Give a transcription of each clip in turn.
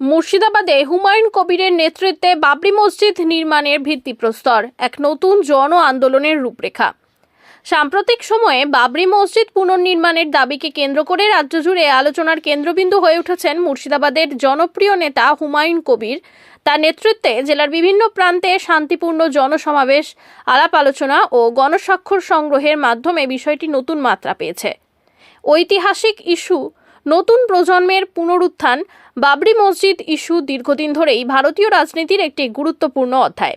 মুর্শিদাবাদে হুমায়ুন কবিরের নেতৃত্বে বাবরি মসজিদ নির্মাণের ভিত্তিপ্রস্তর, এক নতুন জন আন্দোলনের রূপরেখা। সাম্প্রতিক সময়ে বাবরি মসজিদ পুনর্নির্মাণের দাবিকে কেন্দ্র করে রাজ্য জুড়ে আলোচনার কেন্দ্রবিন্দু হয়ে উঠেছেন মুর্শিদাবাদের জনপ্রিয় নেতা হুমায়ুন কবির। তার নেতৃত্বে জেলার বিভিন্ন প্রান্তে শান্তিপূর্ণ জনসমাবেশ, আলাপ আলোচনা ও গণস্বাক্ষর সংগ্রহের মাধ্যমে বিষয়টি নতুন মাত্রা পেয়েছে। ঐতিহাসিক ইস্যু নতুন প্রজন্মের পুনরুত্থান বাবরি মসজিদ ইস্যু দীর্ঘদিন ধরেই ভারতীয় রাজনীতির একটি গুরুত্বপূর্ণ অধ্যায়।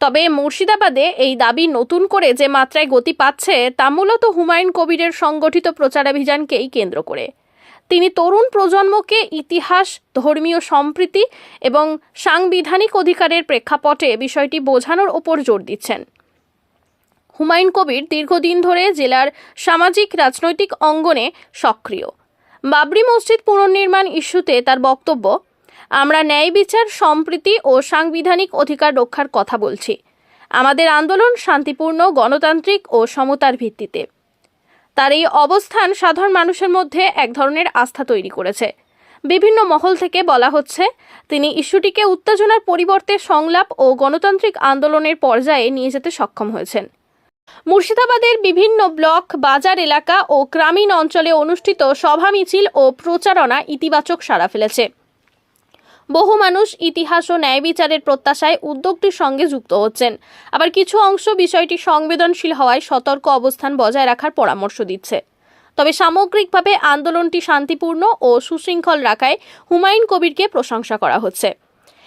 তবে মুর্শিদাবাদে এই দাবি নতুন করে যে মাত্রায় গতি পাচ্ছে, তা মূলত হুমায়ুন কবিরের সংগঠিত প্রচারাভিযানকেই কেন্দ্র করে। তিনি তরুণ প্রজন্মকে ইতিহাস, ধর্মীয় সম্প্রীতি এবং সাংবিধানিক অধিকারের প্রেক্ষাপটে বিষয়টি বোঝানোর ওপর জোর দিচ্ছেন। হুমায়ুন কবির দীর্ঘদিন ধরে জেলার সামাজিক, রাজনৈতিক অঙ্গনে সক্রিয়। বাবরি মসজিদ পুনর্নির্মাণ ইস্যুতে তার বক্তব্য, আমরা ন্যায় বিচার, সম্প্রীতি ও সাংবিধানিক অধিকার রক্ষার কথা বলছি। আমাদের আন্দোলন শান্তিপূর্ণ, গণতান্ত্রিক ও সমতার ভিত্তিতে। তার এই অবস্থান সাধারণ মানুষের মধ্যে এক ধরনের আস্থা তৈরি করেছে। বিভিন্ন মহল থেকে বলা হচ্ছে, তিনি ইস্যুটিকে উত্তেজনার পরিবর্তে সংলাপ ও গণতান্ত্রিক আন্দোলনের পর্যায়ে নিয়ে যেতে সক্ষম হয়েছেন। মুর্শিদাবাদের বিভিন্ন ব্লক, বাজার এলাকা ও গ্রামীণ অঞ্চলে অনুষ্ঠিত সভা মিছিল ও প্রচারণা ইতিবাচক সাড়া ফেলেছে। বহু মানুষ ইতিহাস ও ন্যায় বিচারের প্রত্যাশায় উদ্যোগটির সঙ্গে যুক্ত হচ্ছেন। আবার কিছু অংশ বিষয়টি সংবেদনশীল হওয়ায় সতর্ক অবস্থান বজায় রাখার পরামর্শ দিচ্ছে। তবে সামগ্রিকভাবে আন্দোলনটি শান্তিপূর্ণ ও সুশৃঙ্খল রাখায় হুমায়ুন কবিরকে প্রশংসা করা হচ্ছে।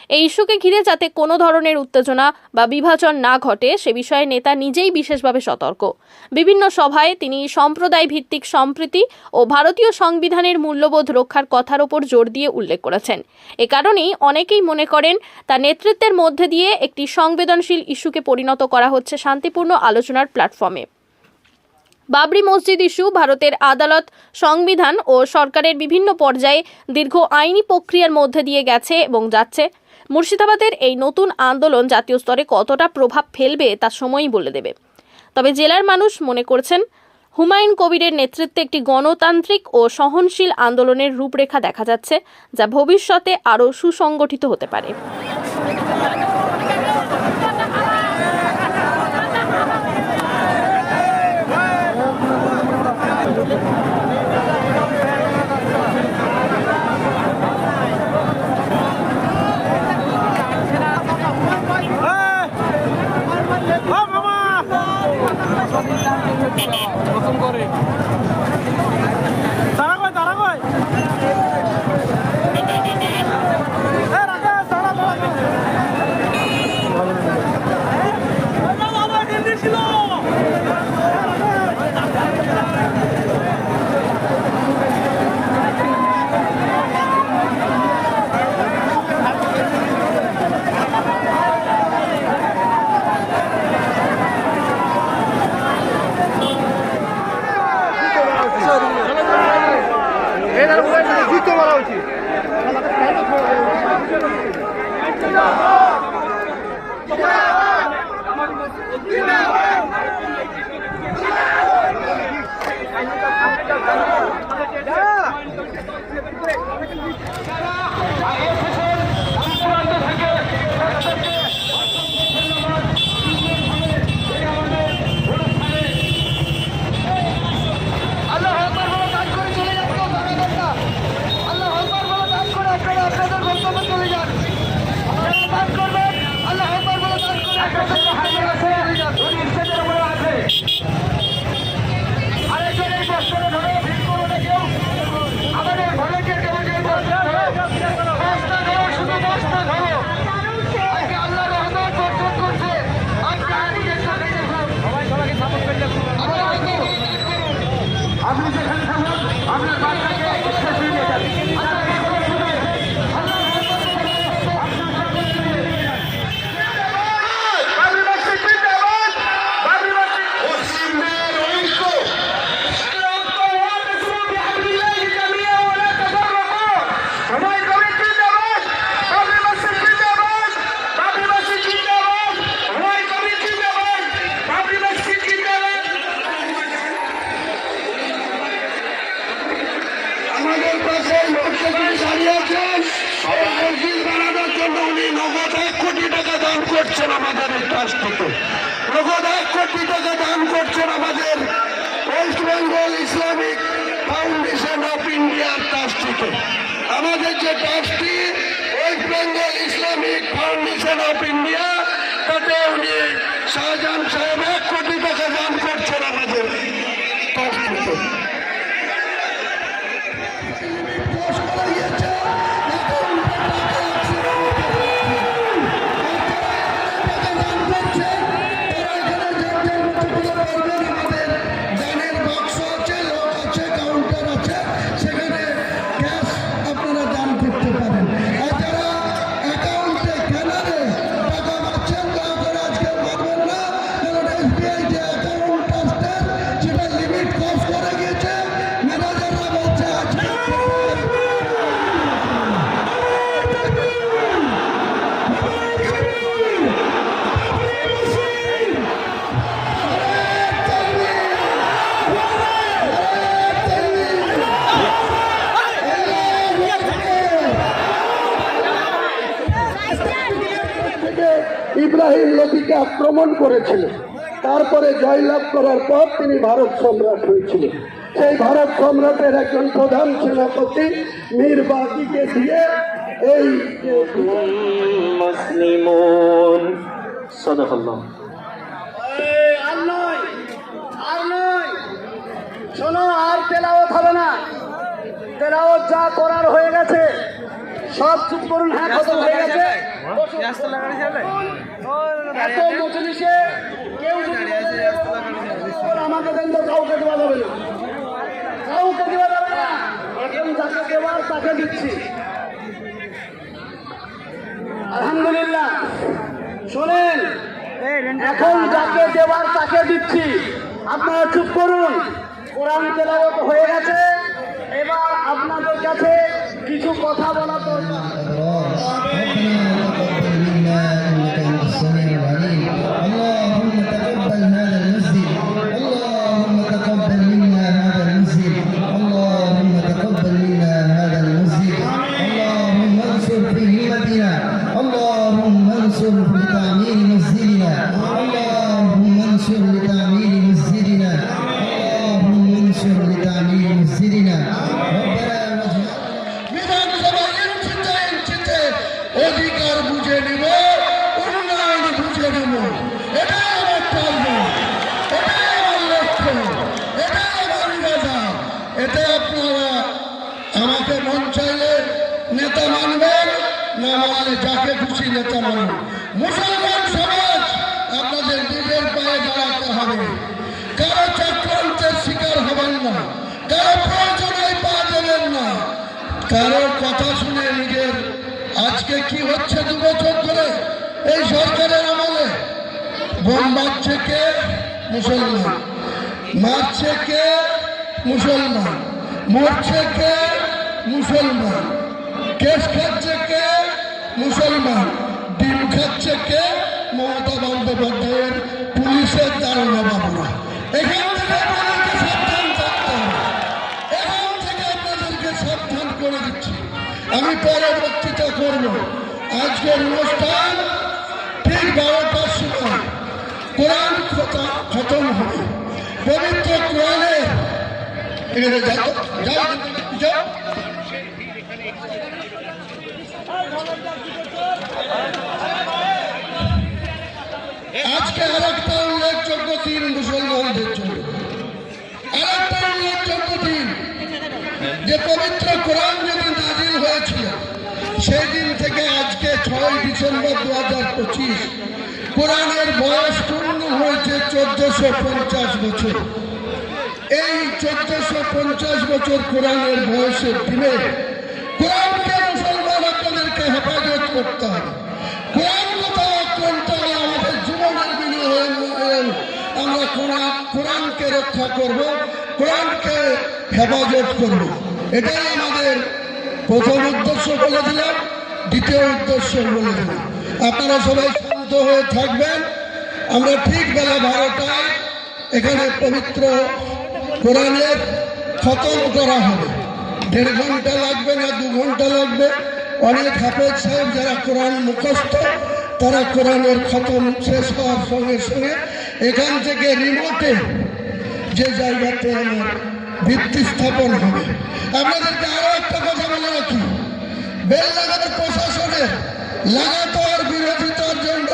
এই ইস্যুকে ঘিরে যাতে কোনো ধরনের উত্তেজনা বা বিভাজন না ঘটে, সে বিষয়ে নেতা নিজেই বিশেষভাবে সতর্ক। বিভিন্ন সভায় তিনি সম্প্রদায় ভিত্তিক সম্প্রীতি ও ভারতীয় সংবিধানের মূল্যবোধ রক্ষার কথার ওপর জোর দিয়ে উল্লেখ করেছেন। এ কারণেই অনেকেই মনে করেন, তার নেতৃত্বের মধ্যে দিয়ে একটি সংবেদনশীল ইস্যুকে পরিণত করা হচ্ছে শান্তিপূর্ণ আলোচনার প্ল্যাটফর্মে। বাবরি মসজিদ ইস্যু, ভারতের আদালত, সংবিধান ও সরকারের বিভিন্ন পর্যায়ে দীর্ঘ আইনি প্রক্রিয়ার মধ্যে দিয়ে গেছে এবং যাচ্ছে। মুর্শিদাবাদের এই নতুন আন্দোলন জাতীয় স্তরে কতটা প্রভাব ফেলবে তা সময়ই বলে দেবে। তবে জেলার মানুষ মনে করছেন, হুমায়ুন কবিরের নেতৃত্বে একটি গণতান্ত্রিক ও সহনশীল আন্দোলনের রূপরেখা দেখা যাচ্ছে, যা ভবিষ্যতে আরও সুসংগঠিত হতে পারে। নতুন করে। হয়েছে। আমাদের যে দশটি West Bengal Islamic Foundation of India তাতে উনি শাহজাহান সাহেব এক কোটি টাকা ইব্রাহিম আক্রমণ করেছিলেন তারপরে জয়লাভ করার পর তিনি ভারত সম্রাট হয়েছিলেন। সেই ভারত সম্রাটের একজন প্রধান সেনাপতি মীর বাকিকে দিয়ে এই মুসলিমুন। আর নয় আর নয়। শোনো আর তেলাওয়াত হবে না। তেলাওয়াত যা করার হয়ে গেছে সব চুপ করুন হ্যাঁ খতম হয়ে গেছে। এত মজলিসে কেউ যদি আমাকে দেন তো কাউকে দেওয়া যাবে না। কাউকে দেওয়া যাবে না। এখন যাকে দেওয়ার তাকে দিচ্ছি। আলহামদুলিল্লাহ। শোনেন এখন যাকে দেওয়ার তাকে দিচ্ছি। আপনারা চুপ করুন। কোরআন তেলাওয়াত হয়ে গেছে। এবার আপনাদের কাছে কিছু কথা বলা দরকার। মুসলমান সমাজ আপনাদের নিজের পায়ে হবে। কারও চক্রান্তের শিকার হবেন না। কারও প্রয়োজনে পা দেবেন না। কারোর কথা শুনে নিজের আজকে কি হচ্ছে দু বছর ধরে এই সরকারের আমলে? বোম মারছে মুসলমান। মারছে কে? মুসলমান। মরছে কে? মুসলমান। কেস খাচ্ছে কে? মুসলমান। ডিম খাচ্ছে কে? মমতা বন্দ্যোপাধ্যায়ের পুলিশের দারোগা বাবুরা এখান থেকে আপনাদেরকে সাবধান থাকতে হবে। এখন থেকে আপনাদেরকে সাবধান করে দিচ্ছি। আমি পরে বক্তৃতা করব। আজকের অনুষ্ঠান ঠিক বারোটার সময়। কোরআন খতম হবে। পবিত্র কোরআনের এখানে যাও যাও যাও আজকে আর একটা উল্লেখযোগ্য দিন মুসলমানদের জন্য আর একটা উল্লেখযোগ্য দিন যে পবিত্র কোরআন যেদিন নাজিল হয়েছিল সেই দিন থেকে আজকে ছয় ডিসেম্বর দু হাজার পঁচিশ, কোরআনের বয়স পূর্ণ হয়েছে চোদ্দশো পঞ্চাশ বছর। এই চোদ্দশো পঞ্চাশ বছর কোরআনের বয়সের দিনে কোরআনকে মুসলমান আপনাদেরকে হেফাজত করতে হবে কোরআন কোথাও আক্রান্ত হলে আমাদের জীবনের বিনিময়ে আমরা কোরআনকে রক্ষা করব, কোরআনকে হেফাজত করব। এটাই আমাদের প্রথম উদ্দেশ্য বলে দিলাম, দ্বিতীয় উদ্দেশ্য বলে দিলাম। আপনারা সবাই শান্ত হয়ে থাকবেন। আমরা ঠিক বেলা বারোটায় এখানে পবিত্র কোরআনের খতম করা হবে। দেড় ঘণ্টা লাগবে না, দু ঘণ্টা লাগবে। অনেক হাফেজ সাহেব যারা কোরআন মুখস্থ তারা কোরআনের খতম শেষ হওয়ার সঙ্গে সঙ্গে এখান থেকে রিমোটে যে জায়গাতে আমার ভিত্তি স্থাপন হবে। আপনাদেরকে আরও একটা কথা বলে রাখি। বেললাঘাট প্রশাসনের লাগাতার বিরোধিতার জন্য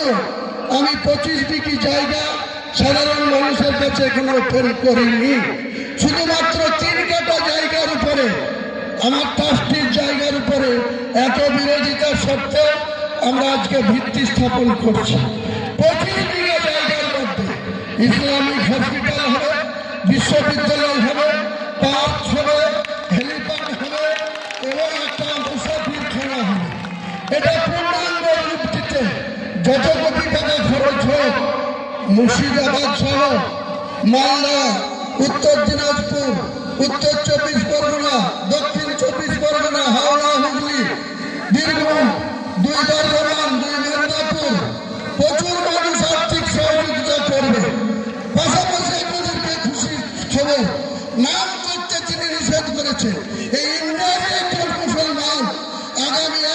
আমি পঁচিশ ডিগ্রি জায়গা সাধারণ মানুষের কাছে এখনও ওপেন করিনি। শুধুমাত্র তিন কাটা জায়গার উপরে, আমার ট্রাস্টির জায়গার উপরে এত বিরোধিতা সত্ত্বেও আমরা আজকে ভিত্তি স্থাপন করছি। বিঘা জায়গার ইসলামিক হসপিটাল হবে, বিশ্ববিদ্যালয় হবে, পার্ক হবে, হেলিপ্যাড হবে, এবং একটা মুসাফিরখানা হবে। এটা পূর্ণাঙ্গ রূপ দিতে যত কোটি টাকা খরচ হোক, মুর্শিদাবাদ সহ মালদা, উত্তর দিনাজপুর, উত্তর চব্বিশ পরগনা, দক্ষিণ চব্বিশ পরগনা, হাওড়া, হুগলি, বীরভূম প্রচুর মানুষ আর্থিক সহযোগিতা করবে। পাশাপাশি আপনাদেরকে খুশি খবর নাম তিনি নিষেধ করেছে এই ইন্ডিয়ার একজন মুসলমান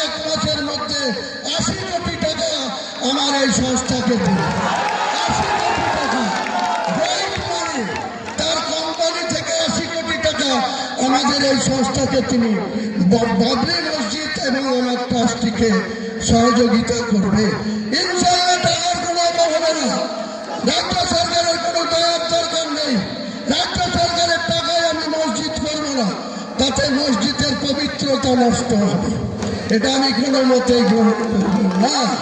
এক মাসের মধ্যে আশি কোটি টাকা আমার এই সংস্থাকে দেবে। আশি কোটি টাকা। তার কোম্পানি থেকে আশি কোটি টাকা আমাদের এই সংস্থাকে তিনি বাবরি মসজিদ এবং আমার ট্রাস্টিকে সহযোগিতা করবে। রাজ্য সরকারের কোনো নেই। রাজ্য সরকারের আমি মসজিদ করব না। তাতে মসজিদের পবিত্রতা নষ্ট হবে। এটা আমি কোনো মতেই গ্রহণ করব না।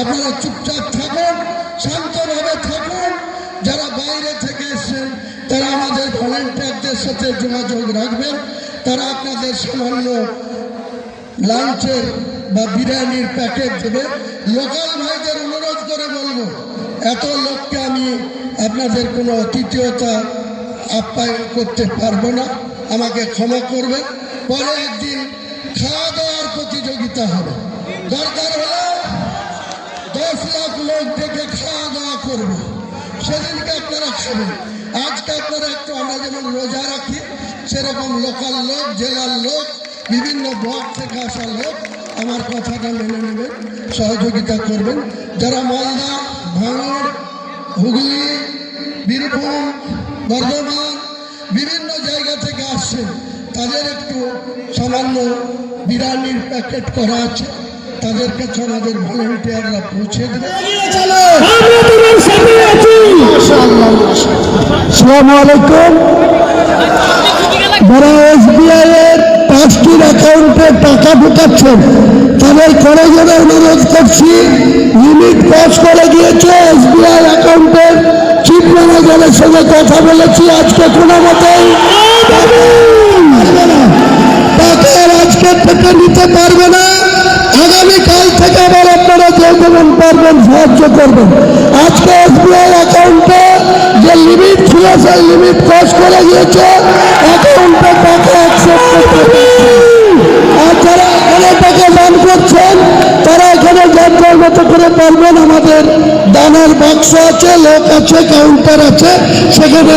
আপনারা চুপচাপ থাকুন, শান্তভাবে থাকুন। যারা বাইরে থেকে এসেছেন, তারা আমাদের ভলেন্টিয়ারদের সাথে যোগাযোগ রাখবেন। তারা আপনাদের সামান্য লাঞ্চের বা বিরিয়ানির প্যাকেট দেবে। লোকাল ভাইদের অনুরোধ করে বলব, এত লোককে আমি আপনাদের কোনো অতিথিয়তা আপ্যায়ন করতে পারব না। আমাকে ক্ষমা করবেন। পরে একদিন খাওয়া দাওয়ার প্রতিযোগিতা হবে। দরকার হলে দশ লাখ লোক ডেকে খাওয়া দাওয়া করব। সেদিনকে আপনারা খাবেন। আজকে আপনারা একটু আমরা যেমন রোজা রাখি, সেরকম লোকাল লোক, জেলার লোক বিভিন্ন ব্লক থেকে আসা লোক আমার কথাটা মেনে নেবেন সহযোগিতা করবেন। যারা মালদা ভাঙড় হুগলি বীরভূম বর্ধমান বিভিন্ন জায়গা থেকে আসছেন তাদের একটু সামান্য বিরিয়ানির প্যাকেট করা আছে। তাদের কাছে আমাদের ভলেন্টিয়াররা পৌঁছে দেবে। আসসালামু আলাইকুম। যারা এসবিআই এর পাঁচটির অ্যাকাউন্টে টাকা ঢুকাচ্ছেন। তাদের জন্য অনুরোধ করছি লিমিট পাস করে গিয়েছে এসবিআই অ্যাকাউন্টের চিফ ম্যানেজারের সঙ্গে কথা বলেছি আজকে কোনো মতেই। টাকা আজকে থেকে নিতে পারবে না। আগামীকাল থেকে আবার আপনারা যে যেমন পারবেন সাহায্য করবেন। আজকে এসবিআই অ্যাকাউন্টে যে লিমিট ছিল, সেই লিমিট ক্রস করে গিয়েছে। অ্যাকাউন্টে টাকা অ্যাকসেপ্ট করতে পারছে। আর যারা এখানে টাকা দান করছেন তারা এখানে যার মতো করে পারবেন আমাদের দানের বাক্স আছে লোক আছে কাউন্টার আছে সেখানে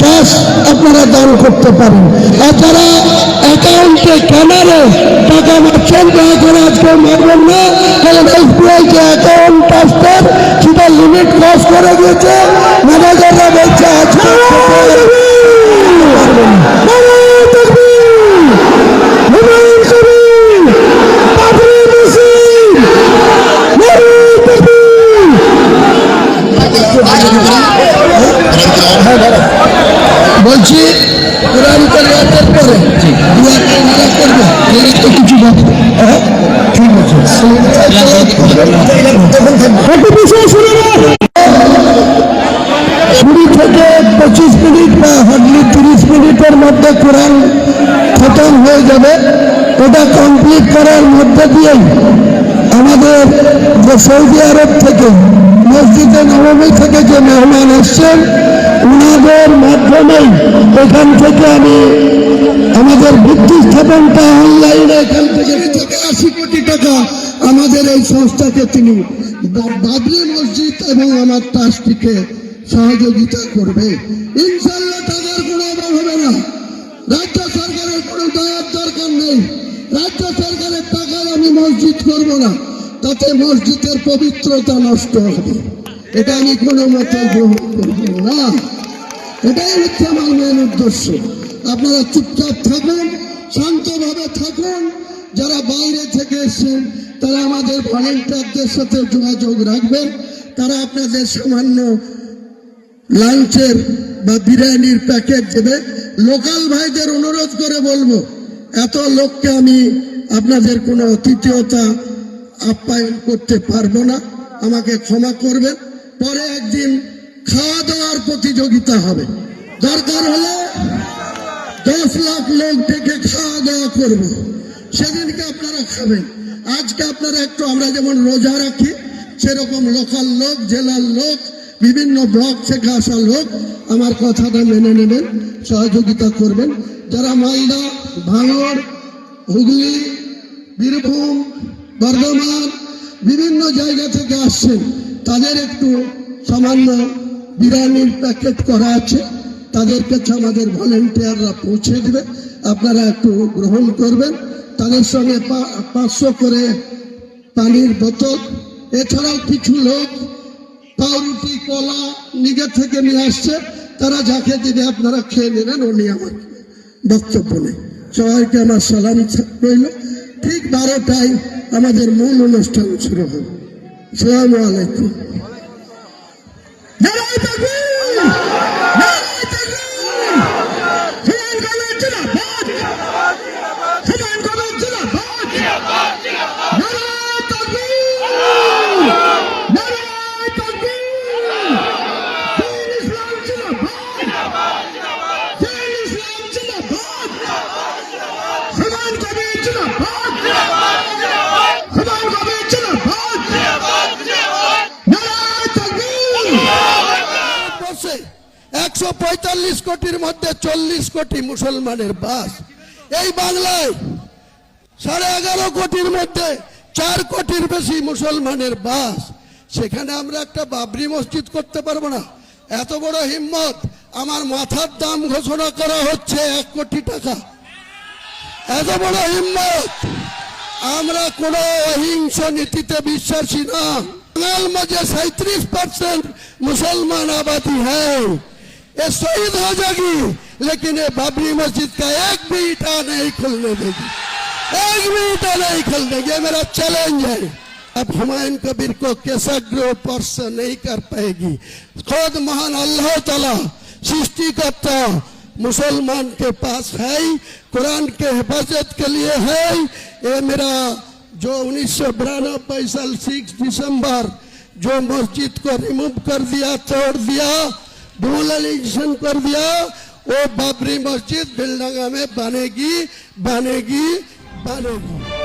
ক্যাশ আপনারা দান করতে পারেন যারা অ্যাকাউন্টে ক্যানারে টাকা মারছেন দয়া করে আজকে মারবেন না কারণ এসবিআই যে অ্যাকাউন্ট ট্রাস্টার সেটা লিমিট ক্রস করে গিয়েছে ম্যানেজাররা বলছে আজকে থেকে পারবেন না। নারায়ণ তাকবীর! হুমায়ুন কবির! বাবরি মসজিদ! নারায়ণ তাকবীর! বলছি কোরআন পরে করবে। এর তো কিছু বলবে হ্যাঁ? ঠিক আছে। একটু শুনে কুড়ি থেকে পঁচিশ মিনিট বা হার্ডলি তিরিশ মিনিটের মধ্যে কোরআন খতম হয়ে যাবে। ওটা কমপ্লিট করার মধ্যে দিয়েই আমাদের যে সৌদি আরব থেকে মসজিদে নবমী থেকে যে মেহমান এসছেন ওনাদের মাধ্যমেই এখান থেকে আমি আমাদের ভিত্তি স্থাপনটা অনলাইনে এখান থেকে আশি কোটি টাকা আমাদের এই সংস্থাকে তিনি বাবরি মসজিদ এবং আমার ট্রাস্টিকে সহযোগিতা করবে। ইনশাল্লাহ টাকার কোনো অভাব হবে না। রাজ্য সরকারের কোনো দয়ার দরকার নেই। রাজ্য সরকারের টাকায় আমি মসজিদ করব না। তাতে মসজিদের পবিত্রতা নষ্ট হবে। এটা আমি কোনো মতে গ্রহণ করব না। এটাই হচ্ছে আমার মেন উদ্দেশ্য। আপনারা চুপচাপ থাকুন, শান্তভাবে থাকুন। যারা বাইরে থেকে এসছেন, তারা আমাদের ভলেন্টিয়ারদের সাথে যোগাযোগ রাখবেন। তারা আপনাদের সামান্য লাঞ্চের বা বিরিয়ানির প্যাকেট দেবে। লোকাল ভাইদের অনুরোধ করে বলব, এত লোককে আমি আপনাদের কোনো অতিথিয়তা আপ্যায়ন করতে পারব না, আমাকে ক্ষমা করবেন। পরে একদিন খাওয়া দাওয়ার প্রতিযোগিতা হবে। দরকার হলে দশ লাখ লোক ডেকে খাওয়া দাওয়া করব। সেদিনকে আপনারা খাবেন। আজকে আপনারা একটু, আমরা যেমন রোজা রাখি, সেরকম লোকাল লোক, জেলার লোক, বিভিন্ন ব্লক থেকে আসা লোক, আমার কথাটা মেনে নেবেন, সহযোগিতা করবেন। যারা মালদা, ভাঙড়, হুগলি, বীরভূম বর্ধমান বিভিন্ন জায়গা থেকে আসছেন তাদের একটু সামান্য বিরিয়ানির প্যাকেট করা আছে। তাদের কাছে আমাদের ভলেন্টিয়াররা পৌঁছে দেবে। আপনারা একটু গ্রহণ করবেন। তাদের সঙ্গে পাঁচশো করে পানির বোতল। এছাড়াও কিছু লোক পাউরুটি, কলা নিজের থেকে নিয়ে আসছে। তারা যাকে দিবে আপনারা খেয়ে নেবেন, উনি আমার বক্তব্য নেই। সবাইকে আমার সালাম রইল। ঠিক বারোটায় আমাদের মূল অনুষ্ঠান শুরু হবে। সালাম আলাইকুম। কোটি মুসলমানের বাস। এই বাংলায় সাড়ে এগারো কোটির মধ্যে চার কোটির বেশি মুসলমানের বাস। সেখানে আমরা একটা বাবরি মসজিদ করতে পারব না। এত বড় হিম্মত, আমার মাথার দাম ঘোষণা করা হচ্ছে এক কোটি টাকা। এত বড় হিম্মত, আমরা কোনো অহিংস নীতিতে বিশ্বাসী না। বাঙাল মাঝে সাঁত্রিশ পার্সেন্ট মুসলমান আবাদি হ্যাঁ। শহীদ হয়ে যাগি लेकिन ये बाबरी मस्जिद का एक भी ईटा नहीं खुलने देगी। एक भी ईटा नहीं खुल देगी। ये मेरा चैलेंज है। अब हुमायूं कबीर को केसग्रो स्पर्श नहीं कर पाएगी? खुद महान अल्लाह ताला सृष्टिकर्ता मुसलमान के पास है, कुरान के हिफाजत के लिए है। ये मेरा जो उन्नीस सौ बिरानबे साल सिक्स दिसंबर, जो मस्जिद को रिमूव कर दिया, तोड़ दिया डिमोलिशन कर दिया वो बाबरी मस्जिद बिलनगा में बनेगी बनेगी बनेगी।